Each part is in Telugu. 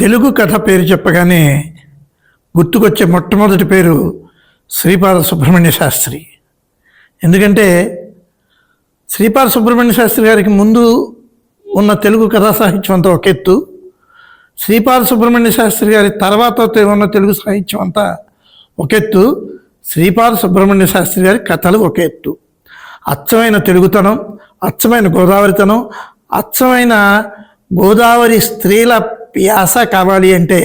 తెలుగు కథ పేరు చెప్పగానే గుర్తుకొచ్చే మొట్టమొదటి పేరు శ్రీపాద సుబ్రహ్మణ్య శాస్త్రి. ఎందుకంటే శ్రీపాద సుబ్రహ్మణ్య శాస్త్రి గారికి ముందు ఉన్న తెలుగు కథా సాహిత్యం అంతా ఒక ఎత్తు. శ్రీపాద సుబ్రహ్మణ్య శాస్త్రి గారి తర్వాత ఉన్న తెలుగు సాహిత్యం అంతా ఒక ఎత్తు. శ్రీపాద సుబ్రహ్మణ్య శాస్త్రి గారి కథలు ఒక ఎత్తు. అచ్చమైన తెలుగుతనం అచ్చమైన గోదావరితనం అచ్చమైన గోదావరి స్త్రీల ప్యాస కావాలి అంటే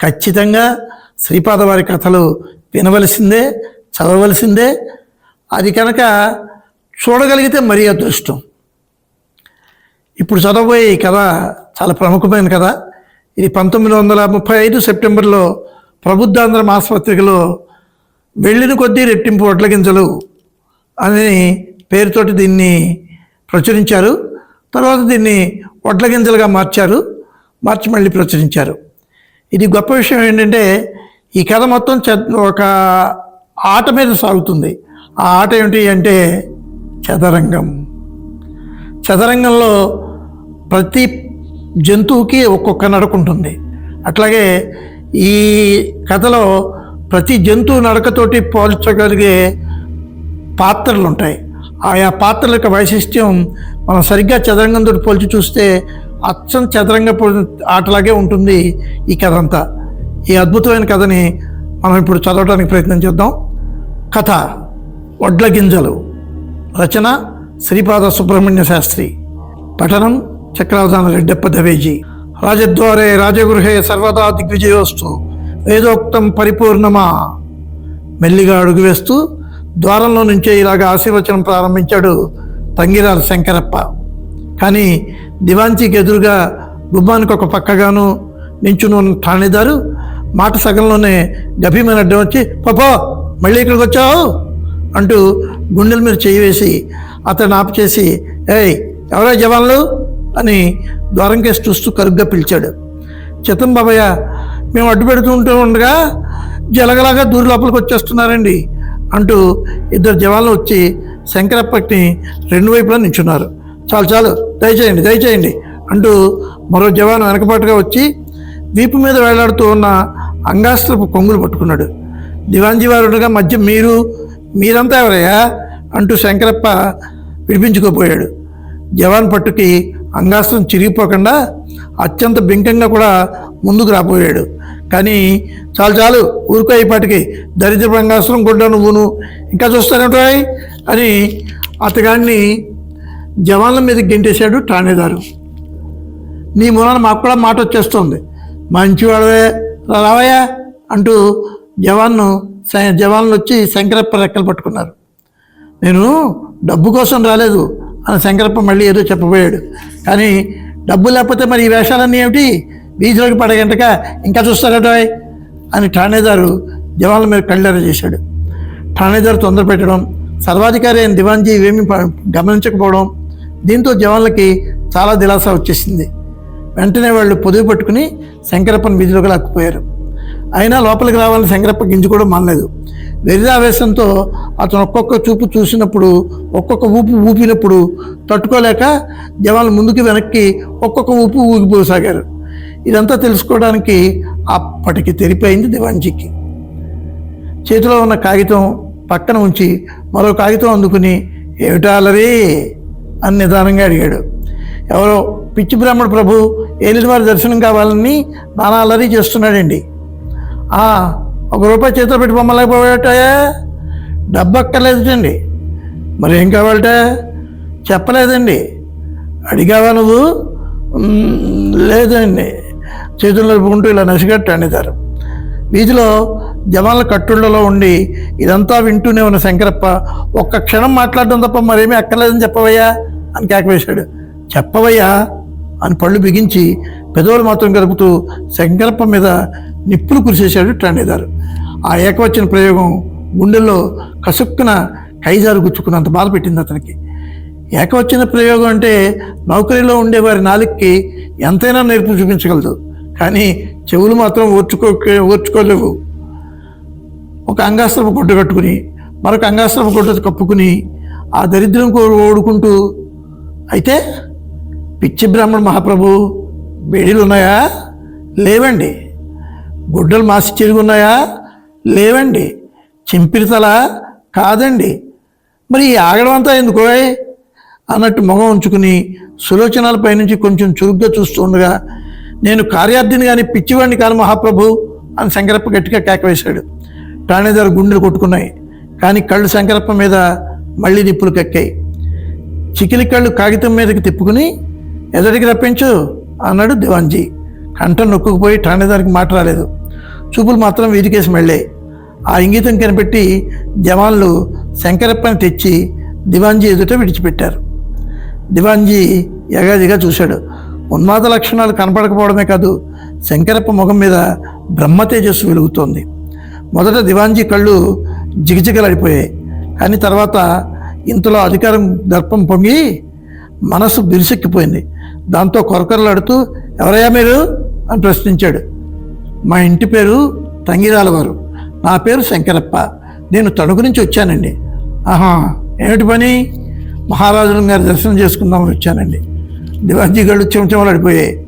ఖచ్చితంగా శ్రీపాద వారి కథలు వినవలసిందే చదవలసిందే అది కనుక చూడగలిగితే మరీ అదృష్టం. ఇప్పుడు చదవబోయే ఈ కథ చాలా ప్రముఖమైన కథ. ఇది పంతొమ్మిది వందల ముప్పై ఐదు సెప్టెంబర్లో ప్రబుద్ధాంధ్ర మాసపత్రికలో వెళ్ళిన కొద్దీ రెట్టింపు వడ్ల గింజలు అని పేరుతోటి దీన్ని ప్రచురించారు. తర్వాత దీన్ని వడ్ల గింజలుగా మార్చారు. మార్చి మళ్ళీ ప్రచురించారు. ఇది గొప్ప విషయం ఏంటంటే ఈ కథ మొత్తం చ- ఒక ఆట మీద సాగుతుంది. ఆ ఆట ఏమిటి అంటే చదరంగం. చదరంగంలో ప్రతి జంతువుకి ఒక్కొక్క నడక ఉంటుంది. అట్లాగే ఈ కథలో ప్రతి జంతువు నడకతోటి పోల్చగలిగే పాత్రలు ఉంటాయి ఆయా పాత్రల యొక్క వైశిష్ట్యం మనం సరిగ్గా చదరంగంతో పోల్చి చూస్తే అచ్చం చదరంగ ఆటలాగే ఉంటుంది ఈ కథ అంతా ఈ అద్భుతమైన కథని మనం ఇప్పుడు చదవడానికి ప్రయత్నం చేద్దాం. కథ వడ్ల గింజలు. రచన శ్రీపాద సుబ్రహ్మణ్య శాస్త్రి. పఠనం చక్రావధాన రెడ్డప్ప దవేజీ. రాజద్వారే రాజగృహే సర్వదా దిగ్విజయోస్తు. వేదోక్తం పరిపూర్ణమా? మెల్లిగా అడుగు వేస్తూ ద్వారంలో నుంచే ఇలాగ ఆశీర్వచనం ప్రారంభించాడు తంగిరాల శంకరప్ప. కానీ దివాంతికి ఎదురుగా గుమ్మానికి ఒక పక్కగాను నించుని ఉన్న ఠాణేదారు మాట సగంలోనే గభీమైన అడ్డం వచ్చి పాపా మళ్ళీ ఇక్కడికి వచ్చావు? అంటూ గుండెల మీద చేయి వేసి అతను ఆపు చేసి ఏయ్ ఎవరా జవాన్లు? అని ద్వారంకేసి చూస్తూ కరుగ్గా పిలిచాడు. చిత్తం బాబయ్య మేము అడ్డు పెడుతూ ఉంటూ ఉండగా జలగలాగా దూరి లోపలికి వచ్చేస్తున్నారండి అంటూ ఇద్దరు జవాన్లు వచ్చి శంకరప్పకి రెండు వైపులా నించున్నారు. చాలు చాలు దయచేయండి దయచేయండి అంటూ మరో జవాన్ వెనకపాటుగా వచ్చి వీపు మీద వేలాడుతూ ఉన్న అంగాస్త్రపు కొంగులు పట్టుకున్నాడు. దివాంజీ వారు మధ్య మీరు మీరంతా ఎవరయ్యా? అంటూ శంకరప్ప విడిపించుకోపోయాడు. జవాన్ పట్టుకి అంగాస్త్రం చిరిగిపోకుండా అత్యంత బింకంగా కూడా ముందుకు రాపోయాడు. కానీ చాలు చాలు ఊరుకో అయిపాటికి దరిద్ర అంగాస్త్రం కూడా నువ్వును. ఇంకా చూస్తానంటాయి అని అతగాడిని జవాన్ల మీద గెంటేశాడు ఠాణేదారు. నీ మూలన మాకు కూడా మాట వచ్చేస్తుంది. మంచివాడవే రా రావయ్యా అంటూ జవాన్ను జవాన్లు వచ్చి శంకరప్ప రెక్కలు పట్టుకున్నారు. నేను డబ్బు కోసం రాలేదు అని శంకరప్ప మళ్ళీ ఏదో చెప్పబోయాడు. కానీ డబ్బు లేకపోతే మరి ఈ వేషాలన్నీ ఏమిటి? వీధిలోకి పడగంటక ఇంకా చూస్తారట అని ఠాణేదారు జవాన్ల మీద కళ్ళెర చేశాడు. ఠాణేదారు తొందర పెట్టడం సర్వాధికారి అయిన దివాన్జీ ఇవేమీ గమనించకపోవడం దీంతో జవాన్లకి చాలా దిలాసా వచ్చేసింది. వెంటనే వాళ్ళు పొదువు పట్టుకుని శంకరప్పని వీధిలోకి లాక్కుపోయారు. అయినా లోపలికి రావాలని శంకరప్ప గింజుకోవడం మానలేదు. వెర్రి ఆవేశంతో అతను ఒక్కొక్క చూపు చూసినప్పుడు ఒక్కొక్క ఊపు ఊపినప్పుడు తట్టుకోలేక జవాన్లు ముందుకు వెనక్కి ఒక్కొక్క ఊపు ఊగిపోసాగారు. ఇదంతా తెలుసుకోవడానికి అప్పటికి తెరిపోయింది దివాంజీకి చేతిలో ఉన్న కాగితం పక్కన ఉంచి మరో కాగితం అందుకుని ఏమిటా అని నిదానంగా అడిగాడు. ఎవరో పిచ్చి బ్రాహ్మణ ప్రభు ఏలినవారి దర్శనం కావాలని నానా అల్లరి చేస్తున్నాడండి. ఒక రూపాయి చేతిలో పెట్టి పొమ్మలేకపోయాటయా డబ్బు అక్కర్లేదండి మరి ఏం కావాలట? చెప్పలేదండి. అడిగావా నువ్వు? లేదండి. చేతుల్లో నలుపుకుంటూ ఇలా నసిగట్టు అనేదారు వీధిలో జవాన్ల కట్టుళ్ళలో ఉండి ఇదంతా వింటూనే ఉన్న శంకరప్ప ఒక్క క్షణం మాట్లాడడం తప్ప మరేమీ అక్కర్లేదని చెప్పవయ్యా? అని కేకవేశాడు చెప్పవయ్యా అని పళ్ళు బిగించి పెదవులు మాత్రం గడుపుతూ శంకరప్ప మీద నిప్పులు కురిసేశాడు టాండేదారు ఆ ఏకవచన ప్రయోగం గుండెల్లో కసుక్కున కైజారు గుచ్చుకున్నంత బాధ పెట్టింది అతనికి. ఏకవచన ప్రయోగం అంటే నౌకరీలో ఉండేవారి నాలుగుకి ఎంతైనా నేర్పు చూపించగలదు. కానీ చెవులు మాత్రం ఓర్చుకో ఓర్చుకోలేవు. ఒక అంగాస్త్రపు గుడ్డ కట్టుకుని మరొక అంగాస్త్రపు గుడ్డ కప్పుకుని ఆ దరిద్రం కో- ఓడుకుంటూ అయితే పిచ్చి బ్రాహ్మణ మహాప్రభు బేడీలు ఉన్నాయా లేవండి. గుడ్డలు మాసి చెరుగున్నాయా? లేవండి. చింపిరితల? కాదండి. మరి ఈ ఆగడం అంతా ఎందుకో అన్నట్టు మొగం ఉంచుకుని సులోచనలపై నుంచి కొంచెం చురుగ్గా చూస్తూ ఉండగా నేను కార్యార్థిని కానీ పిచ్చివాడిని కాను మహాప్రభు అని శంకరప్ప గట్టిగా కేకవేశాడు ఠాణేదారు గుండెలు కొట్టుకున్నాయి. కానీ కళ్ళు శంకరప్ప మీద మళ్ళీ నిప్పులు కక్కాయి. చికిలి కళ్ళు కాగితం మీదకి తిప్పుకుని ఎదటికి రప్పించు? అన్నాడు దివాన్జీ. కంఠం నొక్కుకుపోయి ఠాణేదారికి మాట రాలేదు. చూపులు మాత్రం వీధికేసి మళ్ళాయి. ఆ ఇంగితం కనిపెట్టి జవాన్లు శంకరప్పని తెచ్చి దివాన్జీ ఎదుట విడిచిపెట్టారు. దివాన్జీ యగాదిగా చూశాడు. ఉన్మాద లక్షణాలు కనపడకపోవడమే కాదు శంకరప్ప ముఖం మీద బ్రహ్మ తేజస్సు వెలుగుతోంది. మొదట దివాన్జీ కళ్ళు జిగజిగలాడిపోయాయి. కానీ తర్వాత ఇంతలో అధికారం దర్పం పొంగి మనసు బిరుసెక్కిపోయింది. దాంతో కొరకొరలాడుతూ ఎవరయ్యా మీరు? అని ప్రశ్నించాడు. మా ఇంటి పేరు తంగిరాల వారు. నా పేరు శంకరప్ప. నేను తణుకు నుంచి వచ్చానండి. ఆహా ఏమిటి పని? మహారాజుల గారి దర్శనం చేసుకుందామని వచ్చానండి. దివాజీ గళ్ళు చెమచెమలు అడిపోయాయి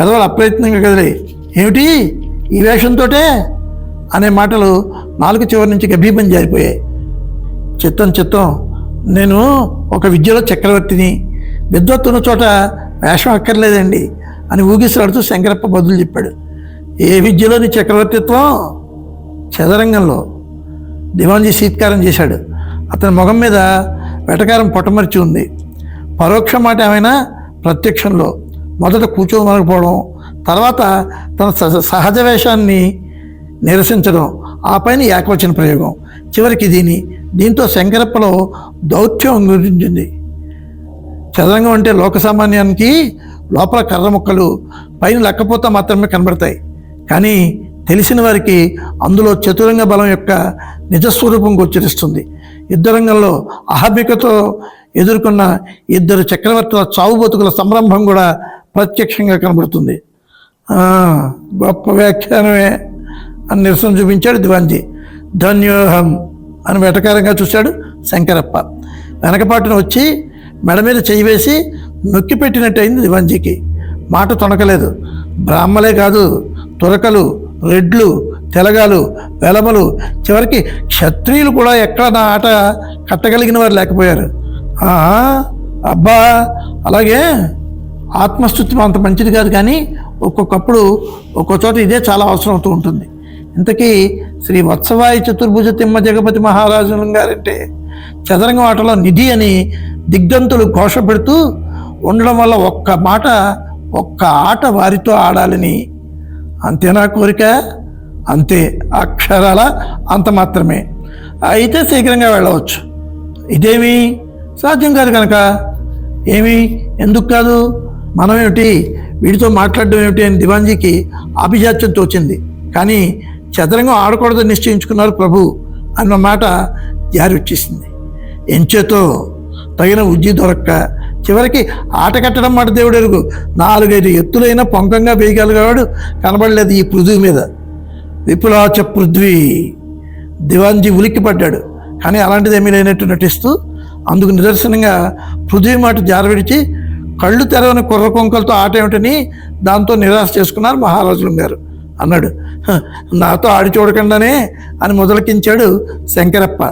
పెదవులు అప్రయత్నంగా కదిలే ఏమిటి? ఈ వేషంతోటే? అనే మాటలు నాలుగు చివరి నుంచి గభీపం జారిపోయాయి. చిత్తం చిత్తం. నేను ఒక విద్యలో చక్రవర్తిని. విద్వత్తున్న చోట వేషం అక్కర్లేదండి అని ఊగిసలాడుతూ శంకరప్ప బదులు చెప్పాడు. ఏ విద్యలోని చక్రవర్తిత్వం? చదరంగంలో. దివాన్జీ సీత్కారం చేశాడు. అతని ముఖం మీద వెటకారం పొట్టమరిచి ఉంది. పరోక్ష మాట ఏమైనా? ప్రత్యక్షంలో. మొదట కూర్చోమనకపోవడం తర్వాత తన సహజ వేషాన్ని నిరసించడం. ఆ పైన ఏకవచన ప్రయోగం. చివరికి దీని దీంతో శంకరప్పలో దౌత్యం గురించింది చదరంగం అంటే లోక సామాన్యానికి లోపల కర్ర ముక్కలు పైన లక్కపోత మాత్రమే కనబడతాయి. కానీ తెలిసిన వారికి అందులో చతురంగ బలం యొక్క నిజస్వరూపం గోచరిస్తుంది. యుద్ధరంగంలో అహబికతో ఎదుర్కొన్న ఇద్దరు చక్రవర్తుల చావు బతుకుల సంరంభం కూడా ప్రత్యక్షంగా కనబడుతుంది. గొప్ప వ్యాఖ్యానమే. అని నిరసన చూపించాడు దివాన్జీ. ధన్యోహం అని వెటకారంగా చూశాడు శంకరప్ప. వెనకపాటున వచ్చి మెడ మీద చేయి వేసి నొక్కి పెట్టినట్టయింది దివాన్జీకి. మాట తొనకలేదు బ్రాహ్మలే కాదు తురకలు రెడ్లు తెలగాలు వెలమలు చివరికి క్షత్రియులు కూడా ఎక్కడ నా ఆట కట్టగలిగిన వారు లేకపోయారు. అబ్బా అలాగే ఆత్మస్థుతి అంత మంచిది కాదు కానీ ఒక్కొక్కప్పుడు ఒక్కో చోట ఇదే చాలా అవసరం అవుతూ ఉంటుంది. ఇంతకీ శ్రీ వత్సవాయి చతుర్భుజ తిమ్మ జగపతి మహారాజు గారంటే చదరంగం ఆటలో నిధి అని దిగ్దంతులు ఘోష పెడుతూ ఉండడం వల్ల ఒక్క మాట ఒక్క ఆట వారితో ఆడాలని. అంతేనా కోరిక? అంతే. అక్షరాల అంత మాత్రమే. అయితే శీఘ్రంగా వెళ్ళవచ్చు. ఇదేమి? సాధ్యం కాదు కనుక ఏమి? ఎందుకు కాదు? మనమేమిటి? వీడితో మాట్లాడడం ఏమిటి అని దివాంజీకి ఆభిజాత్యం తోచింది. కానీ చదరంగం ఆడకూడదని నిశ్చయించుకున్నారు ప్రభు అన్న మాట జారి వచ్చేసింది. ఎంచేతో తగిన ఉజ్జి దొరక్క చివరికి ఆట కట్టడం మాట దేవుడు ఎరుగు. నాలుగైదు ఎత్తులైన పొంకంగా వేయగలిగేవాడు కనబడలేదు ఈ పృథ్వీ మీద. విపులాచ పృథ్వీ దివాన్జీ ఉలిక్కి పడ్డాడు కానీ అలాంటిది ఏమీ లేనట్టు నటిస్తూ అందుకు నిదర్శనంగా పృథ్వీ మాట జారవిడిచి కళ్ళు తెరవని కుర్ర కొంకలతో ఆట ఏమిటని దాంతో నిరాశ చేసుకున్నారు మహారాజులు గారు. అన్నాడు. "హ, నాతో ఆడి చూడకుండానే అని మొదలకించాడు శంకరప్ప.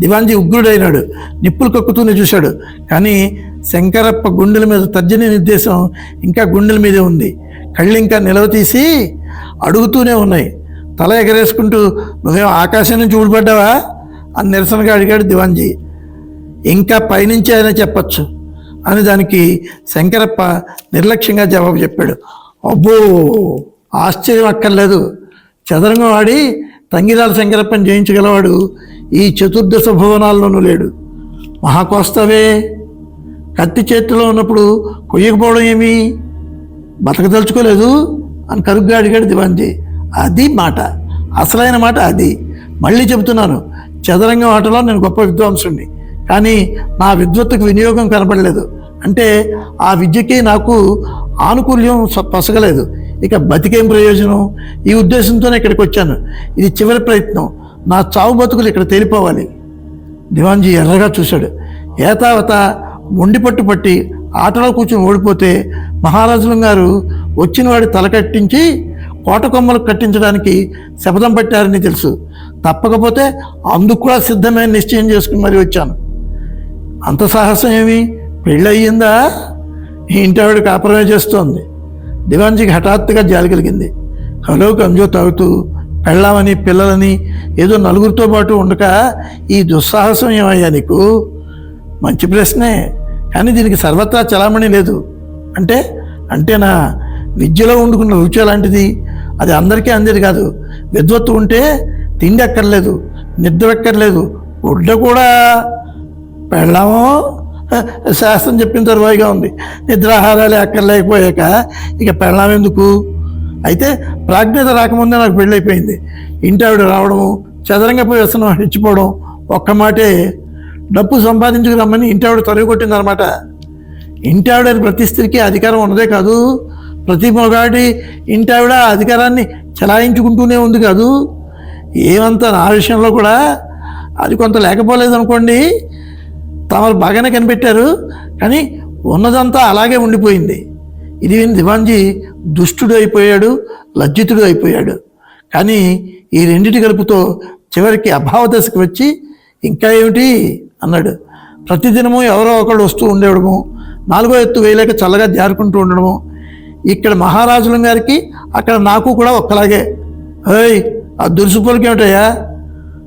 దివాన్జీ ఉగ్రుడైనాడు. నిప్పులు కక్కుతూనే చూశాడు. కానీ శంకరప్ప గుండెల మీద తర్జని నిర్దేశం ఇంకా గుండెల మీదే ఉంది. కళ్ళు ఇంకా నిలవ తీసి అడుగుతూనే ఉన్నాయి. తల ఎగరేసుకుంటూ నువ్వేం ఆకాశం నుంచి ఊడిపడ్డావా? అని నిరసనగా అడిగాడు దివాన్జీ. ఇంకా పైనుంచి అయినా చెప్పచ్చు అని దానికి శంకరప్ప నిర్లక్ష్యంగా జవాబు చెప్పాడు. అబ్బో! ఆశ్చర్యం అక్కర్లేదు చదరంగం ఆడి తంగిరాల శంకరప్పని జయించగలవాడు ఈ చతుర్దశ భువనాల్లోనూ లేడు. మహాకోస్తవే. కత్తి చేతిలో ఉన్నప్పుడు కొయ్యకపోవడం ఏమి? బతకదలుచుకోలేదు అని కరుగ్గా అడిగాడు దివాంజీ అది మాట. అసలైన మాట అది. మళ్ళీ చెబుతున్నాను. చదరంగం ఆటలో నేను గొప్ప విద్వాంసుణ్ణి. కానీ నా విద్వత్తుకు వినియోగం కనపడలేదు. అంటే ఆ విద్యకి నాకు ఆనుకూల్యం పసగలేదు. ఇక బతికేం ప్రయోజనం? ఈ ఉద్దేశంతోనే ఇక్కడికి వచ్చాను. ఇది చివరి ప్రయత్నం. నా చావు బతుకులు ఇక్కడ తేలిపోవాలి. దివాన్జీ ఎర్రగా చూశాడు. ఏతావత మొండి పట్టు పట్టి ఆటలో కూర్చొని ఓడిపోతే మహారాజులం గారు వచ్చిన వాడి తల కట్టించి కోట కొమ్మలు కట్టించడానికి శపథం పట్టారని తెలుసు. తప్పకపోతే అందుకు కూడా సిద్ధమైన నిశ్చయం చేసుకుని మరీ వచ్చాను. అంత సాహసం ఏమి? పెళ్ళి అయ్యిందా ఇంటి ఆవిడ కాపురమే చేస్తోంది. దివాన్జీకి హఠాత్తుగా జాలి కలిగింది. హలో కంజో తాగుతూ పెళ్ళామని పిల్లలని ఏదో నలుగురితో పాటు ఉండక ఈ దుస్సాహసం ఏమయ్యా నీకు? మంచి ప్రశ్నే కానీ దీనికి సర్వత్రా చలామణి లేదు. అంటే అంటేనా విద్యలో వండుకున్న రుచి అలాంటిది అది అందరికీ అందేది కాదు. విద్వత్తు ఉంటే తిండి ఎక్కర్లేదు నిద్ర ఎక్కర్లేదు గుడ్డ కూడా. పెళ్ళాము శాస్త్రం చెప్పిన తరువాయిగా ఉంది. నిద్రాహారాలు ఎక్కర్లేకపోయాక ఇక పెళ్ళాం ఎందుకు? అయితే ప్రాజ్ఞత రాకముందే నాకు పెళ్ళైపోయింది. ఇంటి ఆవిడ రావడము చదరంగ వ్యసనం హెచ్చిపోవడం ఒక్క మాటే. డబ్బు సంపాదించుకు రమ్మని ఇంటి ఆవిడ తొలగి కొట్టిందనమాట ఇంటి ఆవిడ ప్రతి స్త్రీకి అధికారం ఉన్నదే కాదు. ప్రతి మొగాడి ఇంటి ఆవిడ అధికారాన్ని చలాయించుకుంటూనే ఉంది కాదు. ఏమంతా నా విషయంలో కూడా అది కొంత లేకపోలేదు అనుకోండి తమరు బాగానే కనిపెట్టారు కానీ ఉన్నదంతా అలాగే ఉండిపోయింది. ఇది విని దివాన్జీ దుష్టుడు అయిపోయాడు లజ్జితుడు అయిపోయాడు. కానీ ఈ రెండిటి కలుపుతో చివరికి అభావ దశకు వచ్చి ఇంకా ఏమిటి? అన్నాడు. ప్రతిదినము ఎవరో ఒకళ్ళు వస్తూ ఉండేవడము. నాలుగో ఎత్తు వేయలేక చల్లగా జారుకుంటూ ఉండడము. ఇక్కడ మహారాజులం గారికి అక్కడ నాకు కూడా ఒక్కలాగే. హేయ్ ఆ దురుసు ఏమిటయ్యా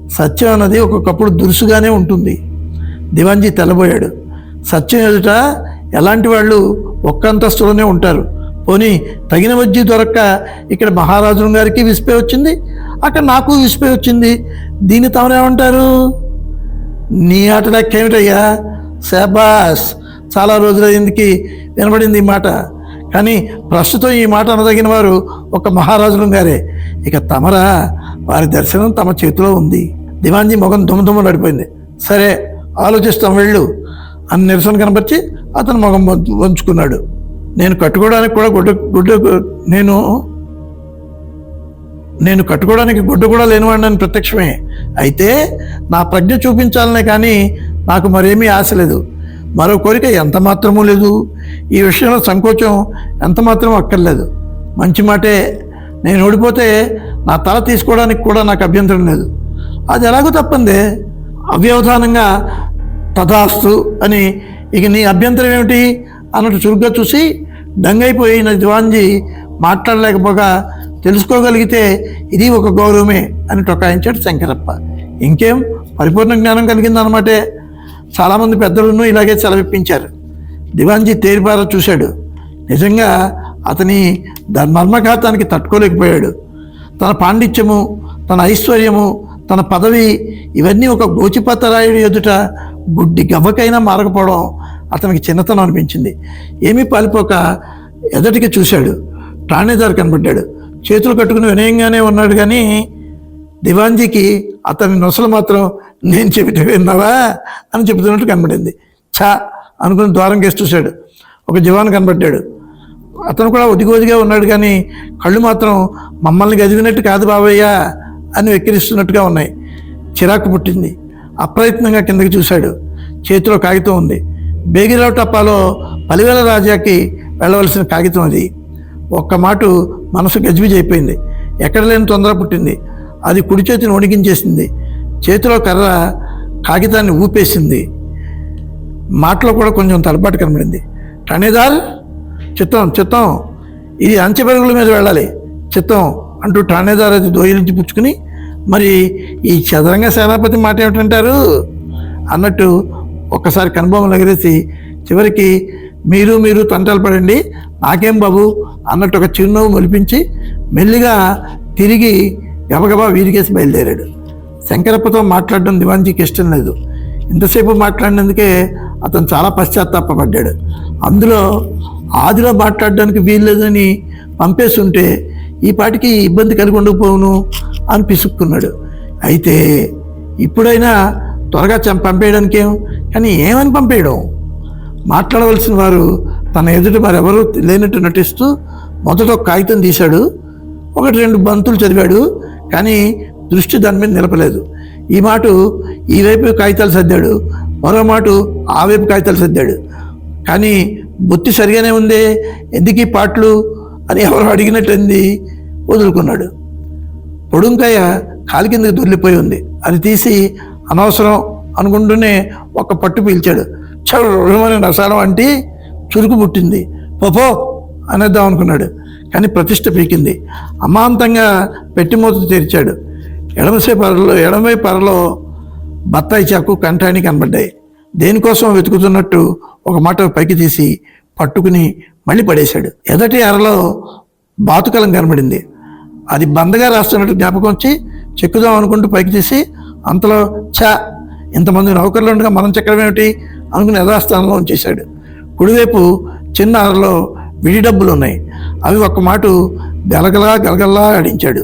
సత్యం అన్నది ఒక్కొక్కప్పుడు దురుసుగానే ఉంటుంది. దివాన్జీ తెల్లబోయాడు. సత్యం ఎదుట ఎలాంటి వాళ్ళు ఒక్క అంతస్తులోనే ఉంటారు. పోనీ తగిన వజ్జీ దొరక్క ఇక్కడ మహారాజుల గారికి విసిపే వచ్చింది? అక్కడ నాకు విసిపే వచ్చింది. దీన్ని తమరేమంటారు నీ ఆట లెక్కేమిటయ్యా శాబాస్ చాలా రోజులైందికి వినబడింది ఈ మాట. కానీ ప్రస్తుతం ఈ మాట అనదగిన వారు ఒక మహారాజులు గారే. ఇక తమరా వారి దర్శనం తమ చేతిలో ఉంది. దివాన్జీ ముఖం దుమ్మ నడిపోయింది సరే ఆలోచిస్తాం వెళ్ళు. అని నిరసన కనపరిచి అతను మొగం వంచుకున్నాడు. నేను కట్టుకోవడానికి కూడా గుడ్డ గుడ్డ నేను నేను కట్టుకోవడానికి గుడ్డ కూడా లేనివాడిని ప్రత్యక్షమే. అయితే నా ప్రజ్ఞ చూపించాలనే కానీ నాకు మరేమీ ఆశ లేదు. మరో కోరిక ఎంత మాత్రమూ లేదు. ఈ విషయంలో సంకోచం ఎంత మాత్రం అక్కర్లేదు. మంచి మాటే. నేను ఓడిపోతే నా తల తీసుకోవడానికి కూడా నాకు అభ్యంతరం లేదు. అది ఎలాగో తప్పందే. అవ్యవధానంగా తథాస్తు అని ఇక నీ అభ్యంతరం ఏమిటి అన్నట్టు చురుగ్గా చూసి డంగైపోయిన దివాన్జీ మాట్లాడలేకపోగా తెలుసుకోగలిగితే ఇది ఒక గౌరవమే అని టొకాయించాడు శంకరప్ప. ఇంకేం? పరిపూర్ణ జ్ఞానం కలిగిందనమాటే చాలామంది పెద్దలను ఇలాగే సెలవిప్పించారు. దివాన్జీ తేరిపార చూశాడు. నిజంగా అతని మర్మఘాతానికి తట్టుకోలేకపోయాడు. తన పాండిత్యము తన ఐశ్వర్యము తన పదవి ఇవన్నీ ఒక గోచిపత్తరాయుడి ఎదుట గుడ్డి గవ్వకైనా మారకపోవడం అతనికి చిన్నతనం అనిపించింది. ఏమీ పాలిపోక ఎదటికి చూశాడు. ఠాణేదారు కనబడ్డాడు. చేతులు కట్టుకుని వినయంగానే ఉన్నాడు కానీ దివాన్జీకి అతని నొసలు మాత్రం నేను చెబితే విన్నావా? అని చెబుతున్నట్టు కనబడింది. ఛా! అనుకుని ద్వారం కేసి చూశాడు. ఒక జవాన్ కనబడ్డాడు. అతను కూడా ఒదిగోదిగా ఉన్నాడు కానీ కళ్ళు మాత్రం మమ్మల్ని గదివినట్టు కాదు బాబయ్య. అని వెక్కిరిస్తున్నట్టుగా ఉన్నాయి. చిరాకు పుట్టింది. అప్రయత్నంగా కిందకి చూశాడు. చేతిలో కాగితం ఉంది. బేగిరావు టప్పాలో పలివేల రాజాకి వెళ్ళవలసిన కాగితం అది. ఒక్క మాట మనసు గజ్బిజ్ అయిపోయింది. ఎక్కడ లేని తొందర పుట్టింది. అది కుడి చేతిని వణికించేసింది చేతిలో కర్ర కాగితాన్ని ఊపేసింది. మాటలో కూడా కొంచెం తలపాటు కనబడింది. టనేదాల్ చిత్తం చిత్తం. ఇది అంచె మీద వెళ్ళాలి. చిత్తం. అంటూ ఠాణేదార్ అది దోయిలించి పుచ్చుకుని మరి ఈ చదరంగ సేనాపతి మాట ఏమిటంటారు? అన్నట్టు ఒక్కసారి కనుబొమ్మలు ఎగరేసి చివరికి మీరు మీరు తంటాలు పడండి నాకేం బాబు? అన్నట్టు ఒక చిరునవ్వు మొలిపించి మెల్లిగా తిరిగి గబగబా వీరికేసి బయలుదేరాడు. శంకరప్పతో మాట్లాడడం దివాన్జీకి ఇష్టం లేదు. ఇంతసేపు మాట్లాడినందుకే అతను చాలా పశ్చాత్తాపడ్డాడు అందులో ఆదిలో మాట్లాడడానికి వీల్లేదని పంపేస్తుంటే ఈ పాటికి ఇబ్బంది కలిగి ఉండకపోవును అని పిసుక్కున్నాడు. అయితే ఇప్పుడైనా త్వరగా చం- పంపేయడానికేం? కానీ ఏమని పంపేయడం? మాట్లాడవలసిన వారు తన ఎదుట మరెవరూ లేనట్టు నటిస్తూ మొదట ఒక కాగితం తీశాడు. ఒకటి రెండు బంతులు చదివాడు కానీ దృష్టి దాని మీద నిలపలేదు. ఈ మాట ఈ వైపు కాగితాలు సర్దాడు మరో మాట ఆ వైపు కాగితాలు సర్దాడు. కానీ బొత్తి సరిగానే ఉందే? ఎందుకు ఈ పాటలు? అని ఎవరు అడిగినట్టుంది వదులుకున్నాడు. పొడుంకాయ కాలి కిందకి దొర్లిపోయి ఉంది. అది తీసి అనవసరం అనుకుంటూనే ఒక పట్టు పీల్చాడు. చరుమని రసాలం అంటే చురుకు పుట్టింది. పోపో అనేద్దాం అనుకున్నాడు. కానీ ప్రతిష్ట పీకింది. అమాంతంగా పెట్టిమూత తెరిచాడు. ఎడమసే పరలో ఎడమై పరలో బత్తాయి చాకు కంఠానికి కనబడ్డాయి. దేనికోసం వెతుకుతున్నట్టు ఒక మాట పైకి తీసి పట్టుకుని మళ్ళీ పడేశాడు. ఎదటి అరలో బాతుకలం కనబడింది. అది బందగా రాస్తున్నట్టు జ్ఞాపకం వచ్చి చెక్కుదాం అనుకుంటూ పైకి తీసి అంతలో చ ఇంతమంది నౌకర్లు ఉండగా మనం చెక్కడం ఏమిటి? అనుకుని యథాస్థానంలో ఉంచేశాడు. కుడివైపు చిన్న అరలో విడి డబ్బులు ఉన్నాయి. అవి ఒక్క మాట గలగలా గలగల్లా ఆడించాడు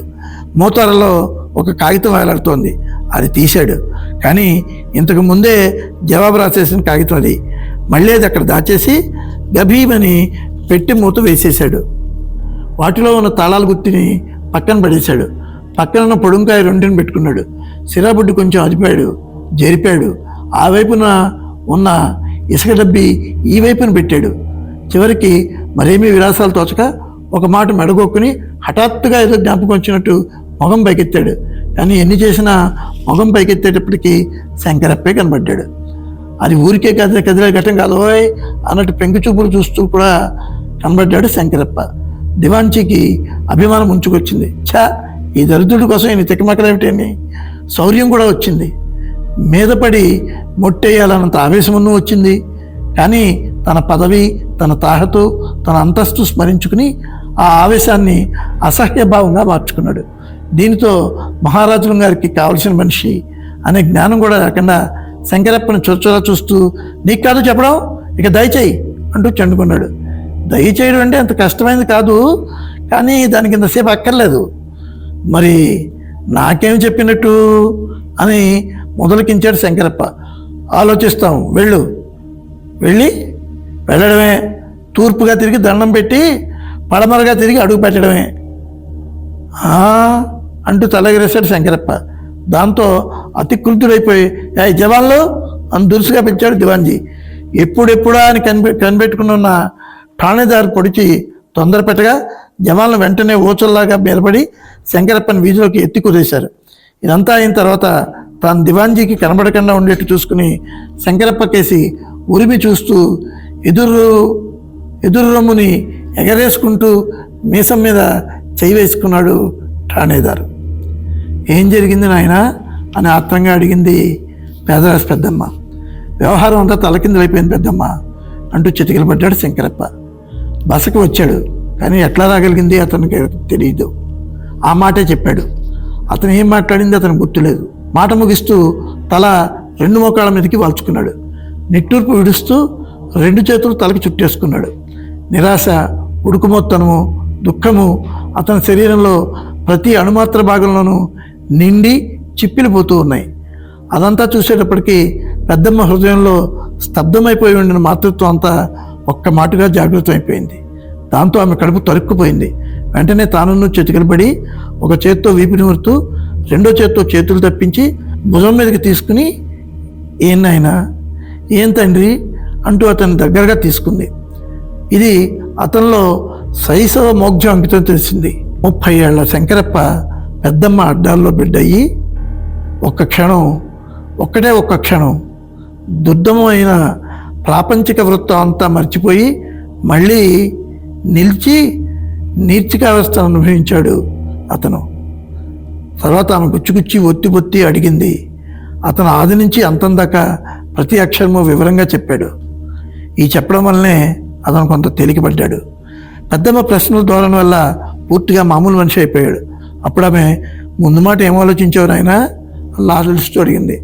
మూతారలో ఒక కాగితం వేలాడుతోంది. అది తీశాడు. కానీ ఇంతకు ముందే జవాబు రాసేసిన కాగితం అది. మళ్ళీ అది అక్కడ దాచేసి గభీమని పెట్టి మూత వేసేశాడు. వాటిలో ఉన్న తాళాల గుత్తిని పక్కన పడేశాడు. పక్కన ఉన్న పొడుంకాయ రెండుని పెట్టుకున్నాడు. సిరాబుడ్డు కొంచెం అదిపాడు జరిపాడు. ఆ వైపున ఉన్న ఇసుక డబ్బి ఈ వైపున పెట్టాడు. చివరికి మరేమీ విలాసాలు తోచక ఒక మాట మెడగొక్కుని హఠాత్తుగా ఏదో జ్ఞాపకం వచ్చినట్టు మొగం పైకెత్తాడు. కానీ ఎన్ని చేసినా మొగం పైకెత్తేటప్పటికీ శంకరప్పే కనబడ్డాడు. అది ఊరికే కదిలే కదిలే ఘటం కాదు అన్నట్టు పెంకు చూపులు చూస్తూ కూడా కనబడ్డాడు శంకరప్ప. దివాంచీకి అభిమానం ఉంచుకొచ్చింది ఛా ఈ దరిద్రుడి కోసం ఈయన తిక్కమక్కలేమిటని శౌర్యం కూడా వచ్చింది. మీద పడి మొట్టేయాలన్నంత ఆవేశమును వచ్చింది. కానీ తన పదవి తన తాహతు తన అంతస్తు స్మరించుకుని ఆ ఆవేశాన్ని అసహ్యభావంగా మార్చుకున్నాడు. దీనితో మహారాజుల గారికి కావలసిన మనిషి అనే జ్ఞానం కూడా లేకుండా శంకరప్పని చొచ్చులా చూస్తూ నీకు కాదు చెప్పడం ఇక దయచేయి అంటూ చెండుకున్నాడు. దయచేయడం అంటే అంత కష్టమైనది కాదు కానీ దానికి ఇంతసేపు అక్కర్లేదు. మరి నాకేం చెప్పినట్టు? అని మొదలకించాడు శంకరప్ప. ఆలోచిస్తాం వెళ్ళు. వెళ్ళి వెళ్ళడమే. తూర్పుగా తిరిగి దండం పెట్టి పడమరగా తిరిగి అడుగు పెట్టడమే. అంటూ తలగరేశాడు శంకరప్ప. దాంతో అతి కృతుడైపోయి ఏ జవాన్లు! అని దురుసుగా పెంచాడు దివాన్జీ. ఎప్పుడెప్పుడా అని కనిపె కనిపెట్టుకుని ఉన్న ఠాణేదారు పొడిచి తొందర పెట్టగా జవాన్లు వెంటనే ఓచల్లాగా నిలబడి శంకరప్పని వీధిలోకి ఎత్తి కుదేశారు ఇదంతా అయిన తర్వాత తాను దివాన్జీకి కనబడకుండా ఉండేట్టు చూసుకుని శంకరప్ప కేసి ఉరిమి చూస్తూ ఎదురు ఎదురు రమ్ముని ఎగరేసుకుంటూ మీసం మీద చేయి వేసుకున్నాడు ఠాణేదారు. ఏం జరిగింది నాయన? అని ఆత్రంగా అడిగింది పేదరాజు పెద్దమ్మ. వ్యవహారం అంతా తలకిందులైపోయింది పెద్దమ్మ అంటూ చిటికలు పడ్డాడు శంకరప్ప. బసకి వచ్చాడు. కానీ ఎట్లా రాగలిగింది అతనికి తెలియదు ఆ మాటే చెప్పాడు. అతను ఏం మాట్లాడింది అతను గుర్తులేదు. మాట ముగిస్తూ తల రెండు మోకాళ్ళ మీదకి వాల్చుకున్నాడు. నిట్టూర్పు విడుస్తూ రెండు చేతులు తలకి చుట్టేసుకున్నాడు. నిరాశ ఉడుకుమొత్తనము దుఃఖము అతని శరీరంలో ప్రతి అణుమాత్ర భాగంలోనూ నిండి చిప్పిలిపోతూ ఉన్నాయి. అదంతా చూసేటప్పటికీ పెద్దమ్మ హృదయంలో స్తబ్దమైపోయి ఉండిన మాతృత్వం అంతా ఒక్క మాటుగా జాగృతం అయిపోయింది. దాంతో ఆమె కడుపు తరుక్కుపోయింది. వెంటనే తానును చితికలబడి ఒక చేత్తో వీపు నిమురుతూ రెండో చేత్తో చేతులు తప్పించి భుజం మీదకి తీసుకుని ఏం నాయనా? ఏం తండ్రి? అంటూ అతని దగ్గరగా తీసుకుంది. ఇది అతనిలో శైశవ మోక్షం అంకితం తెలిసింది. ముప్పై ఏళ్ళ శంకరప్ప పెద్దమ్మ అడ్డాల్లో బిడ్డయ్యి ఒక్క క్షణం ఒక్కటే ఒక్క క్షణం దుర్దమైన ప్రాపంచిక వృత్తం అంతా మర్చిపోయి మళ్ళీ నిలిచి నీర్చికావస్థను అనుభవించాడు అతను. తర్వాత ఆమె గుచ్చి ఒత్తి బొత్తి అడిగింది. అతను ఆది నుంచి అంతం దాకా ప్రతి అక్షరము వివరంగా చెప్పాడు. ఈ చెప్పడం వల్లనే అతను కొంత తేలికపడ్డాడు. పెద్దమ్మ ప్రశ్నల ధోరణ వల్ల పూర్తిగా మామూలు మనిషి అయిపోయాడు. అప్పుడు ఆమె ముందు మాట ఏం ఆలోచించావు నాయన? లాలిస్తూ అడిగింది.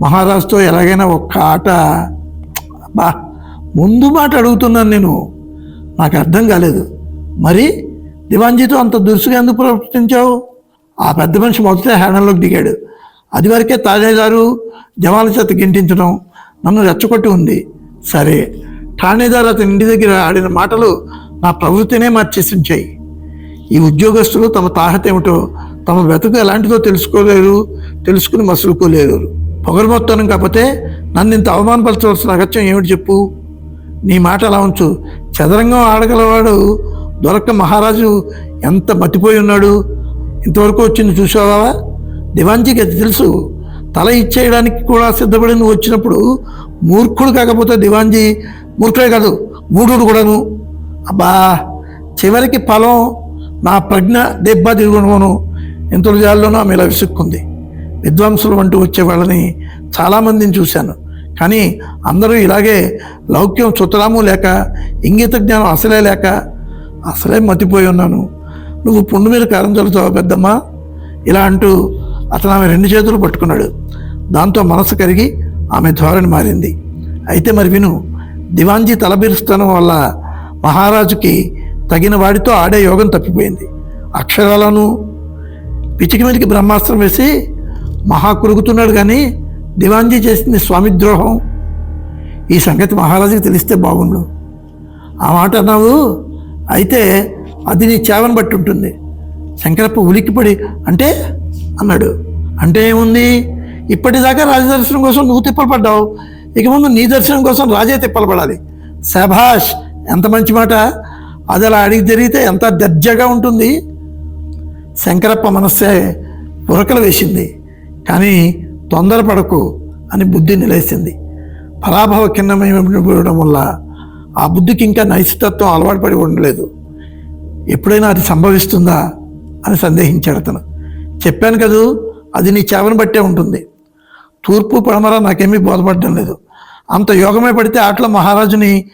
మహారాజుతో ఎలాగైనా ఒక్క ఆట బా ముందు మాట అడుగుతున్నాను నేను. నాకు అర్థం కాలేదు. మరి దివాంజీతో అంత దురుసుగా ఎందుకు ప్రవర్తించావు? ఆ పెద్ద మనిషి మొదట హేళనలోకి దిగాడు. అది వరకే తాజేదారు జవాల చేత గింటించడం నన్ను రెచ్చగొట్టి ఉంది. సరే ఠాణేదారు అతని ఇంటి దగ్గర ఆడిన మాటలు నా ప్రవృత్తినే మార్చేసించాయి. ఈ ఉద్యోగస్తులు తమ తాహత ఏమిటో తమ వెతుకు ఎలాంటిదో తెలుసుకోలేరు తెలుసుకుని మసులుకోలేరు. పొగరుమొత్తనం కాకపోతే నన్ను ఇంత అవమానపరచవలసిన అగత్యం ఏమిటి చెప్పు? నీ మాట అలా ఉంచు. చదరంగం ఆడగలవాడు దొరక్క మహారాజు ఎంత మతిపోయి ఉన్నాడు? ఇంతవరకు వచ్చింది చూసావా దివాంజీకి అది తెలుసు. తల ఇచ్చేయడానికి కూడా సిద్ధపడి నువ్వు వచ్చినప్పుడు మూర్ఖుడు కాకపోతే దివాంజీ మూర్ఖుడే కాదు మూఢుడు కూడాను. అబ్బా చివరికి ఫలం నా ప్రజ్ఞ దెబ్బ తిరుగును ఇంతలో జాల్లోనూ ఆమె ఇలా విసుక్కుంది. విద్వాంసులు అంటూ వచ్చే వాళ్ళని చాలామందిని చూశాను. కానీ అందరూ ఇలాగే లౌక్యం చుతరాము లేక ఇంగిత జ్ఞానం అసలే లేక అసలే మతిపోయి ఉన్నాను. నువ్వు పుండు మీద కారం చల్లుతావా పెద్దమ్మా? ఇలా అంటూ అతను ఆమె రెండు చేతులు పట్టుకున్నాడు. దాంతో మనసు కరిగి ఆమె ధోరణి మారింది. అయితే మరి విను దివాంజీ తలబిరుస్తానం వల్ల మహారాజుకి తగిన వాడితో ఆడే యోగం తప్పిపోయింది. అక్షరాలను పిచ్చికి మీదకి బ్రహ్మాస్త్రం వేసి మహా కురుగుతున్నాడు కానీ దివాంజీ చేసింది స్వామిద్రోహం. ఈ సంగతి మహారాజుకి తెలిస్తే బాగుండు. ఆ మాట అన్నావు అయితే అది నీ చేవను బట్టి ఉంటుంది. శంకరప్ప ఉలిక్కిపడి అంటే? అన్నాడు. అంటే ఏముంది? ఇప్పటిదాకా రాజదర్శనం కోసం నువ్వు తిప్పలపడ్డావు. ఇక ముందు నీ దర్శనం కోసం రాజే తిప్పలపడాలి. శభాష్ ఎంత మంచి మాట. అది అలా అడిగి జరిగితే ఎంత దర్జాగా ఉంటుంది? శంకరప్ప మనస్సే ఉరకలు వేసింది. కానీ తొందరపడకు అని బుద్ధి నిలేసింది. పరాభవ కిన్నమైపోవడం వల్ల ఆ బుద్ధికి ఇంకా నైశితత్వం అలవాటు పడి ఉండలేదు. ఎప్పుడైనా అది సంభవిస్తుందా అని సందేహించాడు అతను. చెప్పాను కదూ అది నీ చేవను బట్టే ఉంటుంది. తూర్పు పడమర నాకేమీ బోధపడడం లేదు. అంత యోగమే పడితే ఆటలో మహారాజుని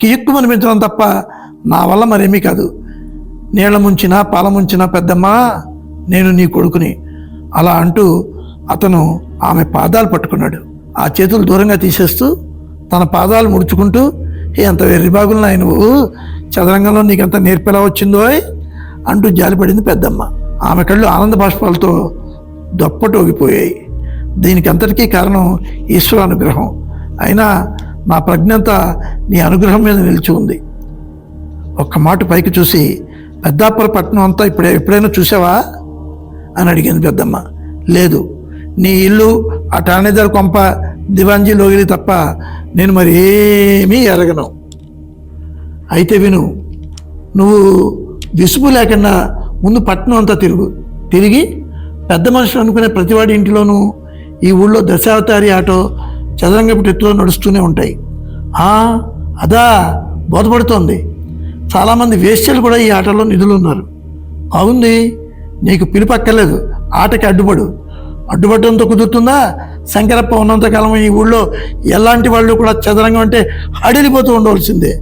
కియుక్కు అనిపించడం తప్ప నా వల్ల మరేమీ కాదు. నీళ్ళ ముంచినా పాల ముంచినా పెద్దమ్మా నేను నీ కొడుకుని. అలా అంటూ అతను ఆమె పాదాలు పట్టుకున్నాడు. ఆ చేతులు దూరంగా తీసేస్తూ తన పాదాలు ముడుచుకుంటూ ఏ అంత వెర్రిబాగులు నాయన నువ్వు చదరంగంలో నీకెంత నేర్పెలా వచ్చిందో అంటూ జాలిపడింది పెద్దమ్మ. ఆమె కళ్ళు ఆనంద బాష్పాలతో దొప్పటోగిపోయాయి. దీనికి అంతటికీ కారణం ఈశ్వర అనుగ్రహం. అయినా నా ప్రజ్ఞంతా నీ అనుగ్రహం మీద నిలిచి ఉంది. ఒక్క మాట పైకి చూసి పెద్దాపుర పట్టణం అంతా ఇప్పుడే ఎప్పుడైనా చూసావా? అని అడిగింది పెద్దమ్మ. లేదు నీ ఇల్లు ఆ ఠాణేదారు కొంప దివాంజీ లోగిలి తప్ప నేను మరి ఏమీ ఎరగను. అయితే విను నువ్వు విసుపు లేకుండా ముందు పట్టణం అంతా తిరుగు. తిరిగి పెద్ద మనుషులు అనుకునే ప్రతివాడి ఇంటిలోనూ ఈ ఊళ్ళో దశావతారి ఆటో చదరంగపు ఎత్తులో నడుస్తూనే ఉంటాయి. అదా బోధపడుతోంది. చాలామంది వేశ్యలు కూడా ఈ ఆటలో నిధులు ఉన్నారు బాగుంది నీకు పిలుపక్కర్లేదు ఆటకి అడ్డుపడు. అడ్డుపట్టడంతో కుదురుతుందా? శంకరప్ప ఉన్నంతకాలం ఈ ఊళ్ళో ఎలాంటి వాళ్ళు కూడా చదరంగం అంటే అడిలిపోతూ ఉండవలసిందే.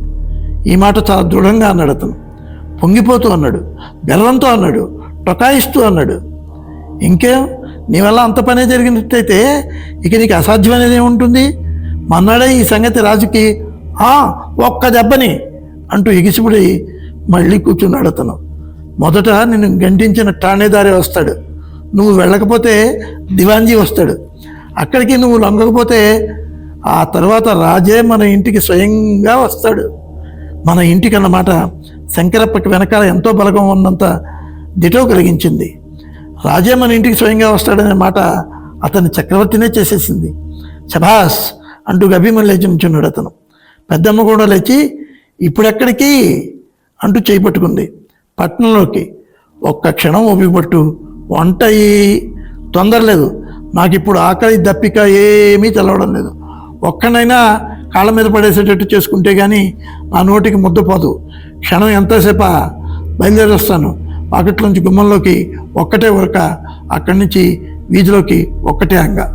ఈ మాట చాలా దృఢంగా అన్నాడు అతను. పొంగిపోతూ అన్నాడు బెల్లంతో అన్నాడు టొకాయిస్తూ అన్నాడు. ఇంకేం నీ వల్ల అంత పనే జరిగినట్టయితే ఇక నీకు అసాధ్యమనేది ఏముంటుంది? మన్నాడే ఈ సంగతి రాజుకి "ఆ, ఒక్క దెబ్బని అంటూ ఎగిసిపడి మళ్ళీ కూర్చున్నాడు అతను. మొదట నిన్ను గంటించిన ఠాణేదారే వస్తాడు. నువ్వు వెళ్ళకపోతే దివాన్జీ వస్తాడు. అక్కడికి నువ్వు లొంగకపోతే ఆ తర్వాత రాజే మన ఇంటికి స్వయంగా వస్తాడు. మన ఇంటికి అన్నమాట శంకరప్పకి వెనకాల ఎంతో బలగం ఉన్నంత దిటో కలిగించింది. రాజే మన ఇంటికి స్వయంగా వస్తాడనే మాట అతని చక్రవర్తినే చేసేసింది. శభాస్ అంటూ గభీమని లేచి నుంచున్నాడు అతను. పెద్దమ్మ కూడా లేచి ఇప్పుడెక్కడికి? అంటూ చేయి పట్టుకుంది. పట్టణంలోకి ఒక్క క్షణం ఊపిపట్టు వంట అయ్యి తొందర లేదు. నాకు ఇప్పుడు ఆకలి దప్పిక ఏమీ తెలవడం లేదు. ఒక్కనైనా కాళ్ళ మీద పడేసేటట్టు చేసుకుంటే కానీ నా నోటికి ముద్దపోదు క్షణం ఎంతసేపా బయలుదేరొస్తాను పాకెట్లోంచి గుమ్మంలోకి ఒక్కటే ఉరక అక్కడి నుంచి వీధిలోకి ఒక్కటే అంగా.